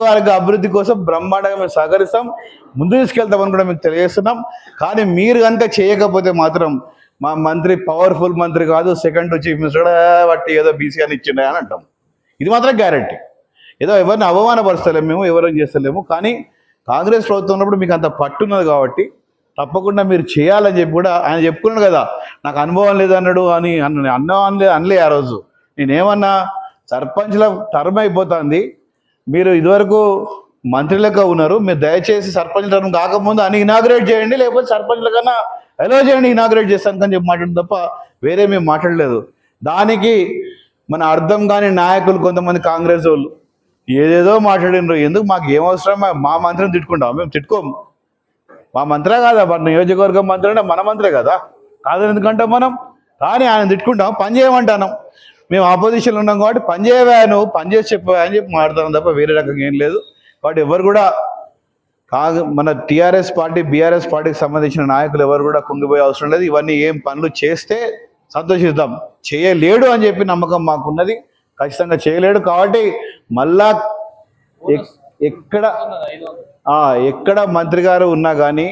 వర్గ అభివృద్ధి కోసం బ్రహ్మాండంగా మేము సహకరిస్తాం. ముందు తీసుకెళ్తామని కూడా మీకు తెలియజేస్తున్నాం. కానీ మీరు కనుక చేయకపోతే మాత్రం మా మంత్రి పవర్ఫుల్ మంత్రి కాదు సెకండ్ చీఫ్ మినిస్టర్ బట్టి ఏదో బీసీ అని ఇచ్చిండే అని అంటాం. ఇది మాత్రం గ్యారంటీ ఏదో ఎవరిని అవమానపరచలేము మేము ఎవరిని చేస్తలేము. కానీ కాంగ్రెస్ ప్రభుత్వం ఉన్నప్పుడు మీకు అంత పట్టున్నది కాబట్టి తప్పకుండా మీరు చేయాలని చెప్పి కూడా ఆయన చెప్పుకున్నాడు కదా. నాకు అనుభవం లేదన్నాడు అని అన్న అన్నం అనలే అనలే ఆ రోజు. నేనేమన్నా సర్పంచ్ల టర్మ్ అయిపోతుంది. మీరు ఇదివరకు మంత్రి లెక్క ఉన్నారు. మీరు దయచేసి సర్పంచ్ టర్మ్ కాకముందు అని ఇనాగ్రేట్ చేయండి లేకపోతే సర్పంచ్ల కన్నా ఎలా చేయండి ఇనాగ్రేట్ చేస్తాను అని చెప్పి మాట్లాడిన తప్ప వేరే మేము మాట్లాడలేదు. దానికి మన అర్థం కాని నాయకులు కొంతమంది కాంగ్రెస్ వాళ్ళు ఏదేదో మాట్లాడినరు. ఎందుకు మాకు ఏమవసరం మా మంత్రిని తిట్టుకుంటాం. మేము తిట్టుకోము. మా మంత్రే కాదా? మన నియోజకవర్గం మంత్రి అంటే మన మంత్రే కదా. కాదని ఎందుకంటాం మనం కానీ ఆయన తిట్టుకుంటాం పని చేయమంటాను. మేము ఆపోజిషన్లో ఉన్నాం కాబట్టి పని చేయవా నువ్వు పని చేసి చెప్పవా అని చెప్పి మాట్లాడతాం తప్ప వేరే రకంగా ఏం లేదు. కాబట్టి ఎవరు కూడా కాగ మన టీఆర్ఎస్ పార్టీ బీఆర్ఎస్ పార్టీకి సంబంధించిన నాయకులు ఎవరు కూడా కుంగిపోయే అవసరం లేదు. ఇవన్నీ ఏం పనులు చేస్తే సంతోషిద్దాం చేయలేడు అని చెప్పి నమ్మకం మాకున్నది. ఖచ్చితంగా చేయలేడు కాబట్టి మళ్ళా ఎక్కడ ఎక్కడ మంత్రి గారు ఉన్నా కానీ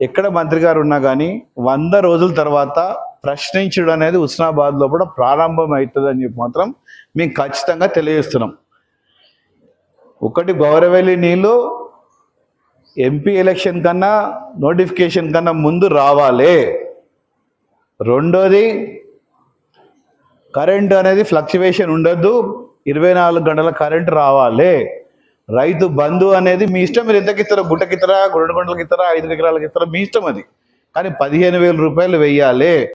ఎక్కడ మంత్రి గారు ఉన్నా కానీ వంద రోజుల తర్వాత ప్రశ్నించడం అనేది హుస్నాబాద్లో కూడా ప్రారంభం అవుతుంది అని చెప్పి మాత్రం మేము ఖచ్చితంగా తెలియజేస్తున్నాం. ఒకటి గౌరవెల్లి నీళ్ళు ఎంపీ ఎలక్షన్ కన్నా నోటిఫికేషన్ కన్నా ముందు రావాలి. రెండోది కరెంట్ అనేది ఫ్లక్చువేషన్ ఉండొద్దు. ఇరవై నాలుగు గంటల కరెంట్ రావాలి. రైతు బంధు అనేది మీ ఇష్టం మీరు ఎంతకి ఇస్తారో గుంటకి ఇస్తారా రెండు గంటలకి ఇస్తారా ఐదు ఎకరాలకి ఇస్తారా మీ ఇష్టం అది. కానీ పదిహేను వేల రూపాయలు వెయ్యాలి.